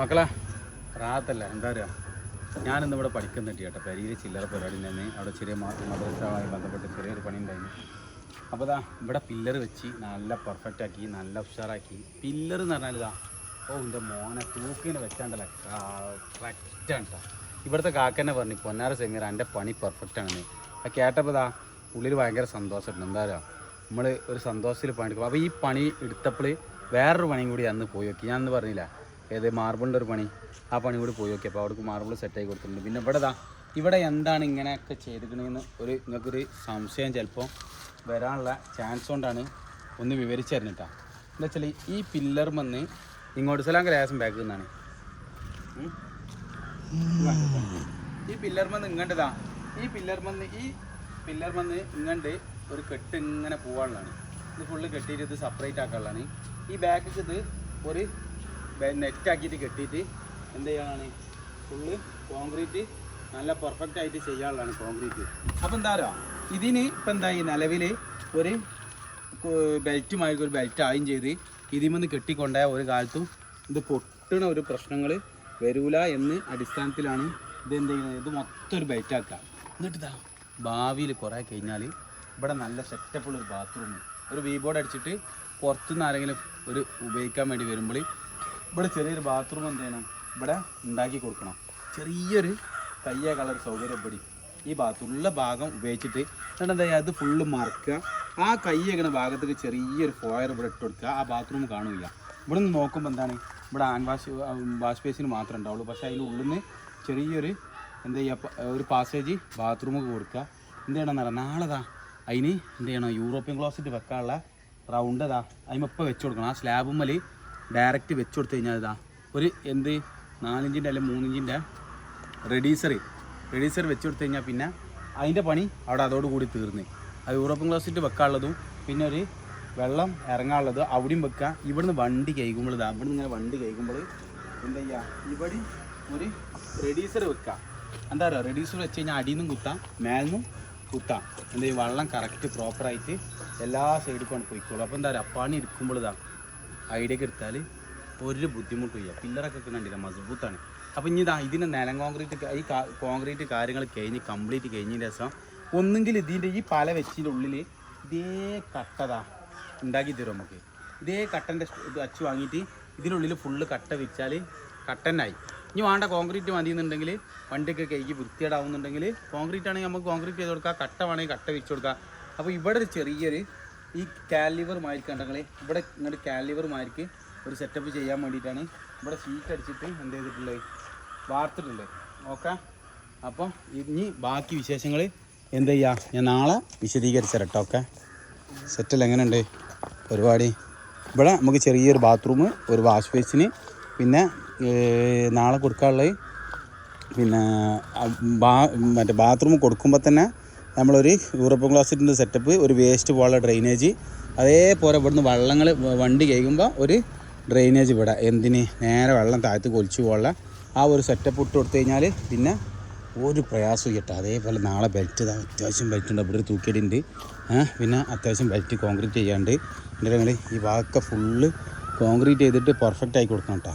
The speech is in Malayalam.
മക്കളെ റാത്തല്ല? എന്താ പറയുക ഞാനിന്ന് ഇവിടെ പഠിക്കുന്നുണ്ട് കേട്ടോ പെരിയിൽ ചില്ലറ പരിപാടി തന്നെ അവിടെ ചെറിയ മദ്രസമായി ബന്ധപ്പെട്ട് ചെറിയൊരു പണി ഉണ്ടായിരുന്നു. അപ്പോൾ ഇതാ ഇവിടെ പില്ലർ വെച്ച് നല്ല പെർഫെക്റ്റ് ആക്കി നല്ല ഉഷാറാക്കി. പില്ലർ എന്ന് പറഞ്ഞാൽ ഇതാ ഓ എന്റെ മോനെ തൂക്കിന് വെച്ചാണ്ടല്ല? കറക്റ്റാണ് കേട്ടോ ഇവിടുത്തെ കാക്കനെ പറഞ്ഞു പൊന്നാര സെമീർ എന്റെ പണി പെർഫെക്റ്റ് ആണെന്ന്. ആ കേട്ടപ്പോൾ ഇതാ ഉള്ളിൽ ഭയങ്കര സന്തോഷമുണ്ട് എന്താ പറയുക നമ്മൾ ഒരു സന്തോഷത്തിൽ പണിയെടുക്കും അപ്പോൾ ഈ പണി എടുത്തപ്പോൾ വേറൊരു പണിയും കൂടി അന്ന് പോയി നോക്കി. ഞാൻ പറഞ്ഞില്ല ഏത് മാർബിളിന്റെ ഒരു പണി. ആ പണി കൂടി പോയി നോക്കി. അപ്പോൾ അവിടേക്ക് മാർബിൾ സെറ്റായി കൊടുത്തിട്ടുണ്ട്. പിന്നെ ഇവിടെ ദാ ഇവിടെ എന്താണ് ഇങ്ങനെയൊക്കെ ചെയ്തിരിക്കണമെന്ന് ഒരു നിങ്ങൾക്കൊരു സംശയം ചിലപ്പോൾ വരാനുള്ള ചാൻസ് കൊണ്ടാണ് ഒന്ന് വിവരിച്ചു തരുന്നിട്ടാ എന്താ വെച്ചാൽ ഈ പില്ലർ വന്ന് ഇങ്ങോട്ട് സ്ഥലം ഗ്രാസം ബാക്ക് നിന്നാണ്. ഈ പില്ലർ വന്ന് ഇങ്ങോട്ടതാ ഈ പില്ലർ വന്ന് ഈ പില്ലർ വന്ന് ഇങ്ങോട്ട് ഒരു കെട്ട് ഇങ്ങനെ പോകാനുള്ളതാണ് ഇത് ഫുള്ള് കെട്ടിയിട്ട് ഇത് സെപ്പറേറ്റ് ആക്കാനുള്ളതാണ്. ഈ ബാക്കിൽ ഇത് ഒരു നെറ്റ് ആക്കിയിട്ട് കെട്ടിയിട്ട് എന്ത് ചെയ്യാനാണ് ഫുള്ള് കോൺക്രീറ്റ് നല്ല പെർഫെക്റ്റ് ആയിട്ട് ചെയ്യാനുള്ളതാണ് കോൺക്രീറ്റ് അപ്പോൾ എന്താ ഇതിന് ഇപ്പം എന്താ ഈ നിലവിൽ ഒരു ബെൽറ്റുമായി ഒരു ബെൽറ്റ് ആയും ചെയ്ത് ഇതിമെന്ന് കെട്ടിക്കൊണ്ടായ ഒരു കാലത്തും ഇത് പൊട്ടണ ഒരു പ്രശ്നങ്ങൾ വരൂല എന്ന് അടിസ്ഥാനത്തിലാണ് ഇത് എന്ത് ചെയ്യുന്നത് ഇത് മൊത്തം ഒരു ബെൽറ്റ് ആക്കുക. എന്നിട്ട് ഭാവിയിൽ കുറേ കഴിഞ്ഞാൽ ഇവിടെ നല്ല സെറ്റപ്പുള്ള ഒരു ബാത്റൂം ഒരു വീ ബോർഡ് അടിച്ചിട്ട് പുറത്തുനിന്ന് ആരെങ്കിലും ഒരു ഉപയോഗിക്കാൻ വേണ്ടി വരുമ്പോൾ ഇവിടെ ചെറിയൊരു ബാത്റൂം എന്ത് ചെയ്യണം? ഇവിടെ ഉണ്ടാക്കി കൊടുക്കണം. ചെറിയൊരു കയ്യ കളർ സൗകര്യം ഇവിടെ. ഈ ബാത്റൂമുള്ള ഭാഗം ഉപയോഗിച്ചിട്ട് എന്നിട്ട് എന്താ അത് ഫുള്ള് മറക്കുക. ആ കയ്യകണ ഭാഗത്തേക്ക് ചെറിയൊരു ഫോയർ ഇവിടെ ഇട്ട് കൊടുക്കുക. ആ ബാത്റൂം കാണില്ല ഇവിടെ നിന്ന് നോക്കുമ്പോൾ എന്താണ്? ഇവിടെ ആൻ വാഷ് വാഷ് ബേസിന് മാത്രമേ ഉണ്ടാവുള്ളൂ. പക്ഷേ അതിന്റെ ഉള്ളിൽ നിന്ന് ചെറിയൊരു എന്താ ചെയ്യുക? ഒരു പാസേജ് ബാത്റൂമൊക്കെ കൊടുക്കുക. എന്ത് ചെയ്യണമെന്നറിയാം നാളെതാ നാളെ അതിന് എന്ത് ചെയ്യണം? യൂറോപ്യൻ ക്ലോസറ്റ് വെക്കാനുള്ള റൗണ്ട് അതാ അതിമപ്പം വെച്ച് കൊടുക്കണം. ആ സ്ലാബുമ്മൽ ഡയറക്റ്റ് വെച്ച് കൊടുത്തു കഴിഞ്ഞാൽ ഇതാ ഒരു എന്ത് നാലിഞ്ചിന്റെ അല്ലെങ്കിൽ മൂന്നിഞ്ചിന്റെ റെഡീസർ റെഡീസർ വെച്ച് കൊടുത്തു കഴിഞ്ഞാൽ പിന്നെ അതിന്റെ പണി അവിടെ അതോടുകൂടി തീർന്നു. അത് യൂറോപ്യൻ ക്ലോസറ്റ് വെക്കാനുള്ളതും പിന്നെ ഒരു വെള്ളം ഇറങ്ങാനുള്ളത് അവിടെയും വെക്കുക ഇവിടുന്ന് വണ്ടി കഴിക്കുമ്പോൾ ഇതാ ഇവിടുന്ന് ഇങ്ങനെ വണ്ടി കഴിക്കുമ്പോൾ എന്താ ചെയ്യുക ഇവിടെ ഒരു റെഡീസർ വെക്കുക എന്താ പറയുക? റെഡീസർ വെച്ച് കഴിഞ്ഞാൽ അടിയിൽ നിന്നും കുത്താം മേലിന്നും കുത്താം. എന്താ ഈ വെള്ളം കറക്റ്റ് പ്രോപ്പറായിട്ട് എല്ലാ സൈഡിൽ കൊണ്ട് പോയിക്കോളും. അപ്പോൾ എന്താ പറയുക? പണി എടുക്കുമ്പോൾ ഇതാ ഐഡിയൊക്കെ എടുത്താൽ ഒരു ബുദ്ധിമുട്ടും ഇല്ല. പില്ലറൊക്കെ കണ്ടില്ല? മസ്ബൂത്താണ്. അപ്പോൾ ഇനി ഇതാ ഇതിന്റെ നിലം കോൺക്രീറ്റ് ഈ കോൺക്രീറ്റ് കാര്യങ്ങൾ കഴിഞ്ഞ് കംപ്ലീറ്റ് കഴിഞ്ഞതിന് രസം ഒന്നെങ്കിൽ ഇതിന്റെ ഈ പല വെച്ചിന്റെ ഉള്ളിൽ ഇതേ കട്ടതാ ഉണ്ടാക്കി തരും നമുക്ക്. ഇതേ കട്ടന്റെ അച്ച് വാങ്ങിയിട്ട് ഇതിനുള്ളിൽ ഫുള്ള് കട്ട വെച്ചാൽ കട്ടനായി. ഇനി വേണ്ട കോൺക്രീറ്റ് മതി എന്നുണ്ടെങ്കിൽ വണ്ടിയൊക്കെ കൈക്ക് വൃത്തിയേടാവുന്നുണ്ടെങ്കിൽ കോൺക്രീറ്റ് ആണെങ്കിൽ നമുക്ക് കോൺക്രീറ്റ് ചെയ്ത് കൊടുക്കാം കട്ട വേണമെങ്കിൽ കട്ട വെച്ച് കൊടുക്കാം. അപ്പോൾ ഇവിടെ ഒരു ചെറിയൊരു ഈ കാലിവർ മാരിക്ക് കണ്ടങ്ങളെ ഇവിടെ ഇങ്ങോട്ട് കാലിവർ മാരിക്ക് ഒരു സെറ്റപ്പ് ചെയ്യാൻ വേണ്ടിയിട്ടാണ്. ഇവിടെ ഷീറ്റ് അടിച്ചിട്ട് എന്ത് ചെയ്തിട്ടുള്ളത്? വാർത്തിട്ടുണ്ട്. ഓക്കെ അപ്പം ഇനി ബാക്കി വിശേഷങ്ങൾ എന്ത് ചെയ്യുക ഞാൻ നാളെ വിശദീകരിച്ചു തരട്ടോ ഓക്കെ സെറ്റൽ എങ്ങനെയുണ്ട്? പരിപാടി ഇവിടെ നമുക്ക് ചെറിയൊരു ബാത്റൂം ഒരു വാഷ് ബേസിന് പിന്നെ നാളെ കൊടുക്കാനുള്ളത് പിന്നെ ബാ മറ്റേ ബാത്റൂം കൊടുക്കുമ്പോൾ തന്നെ നമ്മളൊരു യൂറോപ്യൻ ക്ലാസിന്റെ സെറ്റപ്പ് ഒരു വേസ്റ്റ് പോലുള്ള ഡ്രെയിനേജ് അതേപോലെ ഇവിടുന്ന് വള്ളങ്ങൾ വണ്ടി കഴിക്കുമ്പോൾ ഒരു ഡ്രെയിനേജ് ഇവിടെ. എന്തിന്? നേരെ വെള്ളം താഴ്ത്ത് കൊലിച്ചു പോലുള്ള ആ ഒരു സെറ്റപ്പ് ഇട്ട് കൊടുത്തു കഴിഞ്ഞാൽ പിന്നെ ഒരു പ്രയാസവും കിട്ടുക അതേപോലെ നാളെ ബെൽറ്റ് അത്യാവശ്യം ബെൽറ്റ് ഉണ്ട്. ഇവിടെ തൂക്കിയിട്ടുണ്ട് പിന്നെ അത്യാവശ്യം ബെൽറ്റ് കോൺക്രീറ്റ് ചെയ്യാണ്ട്. എന്റെ ഈ ഭാഗമൊക്കെ ഫുള്ള് കോൺക്രീറ്റ് ചെയ്തിട്ട് പെർഫെക്റ്റ് ആയി കൊടുക്കണം കേട്ടോ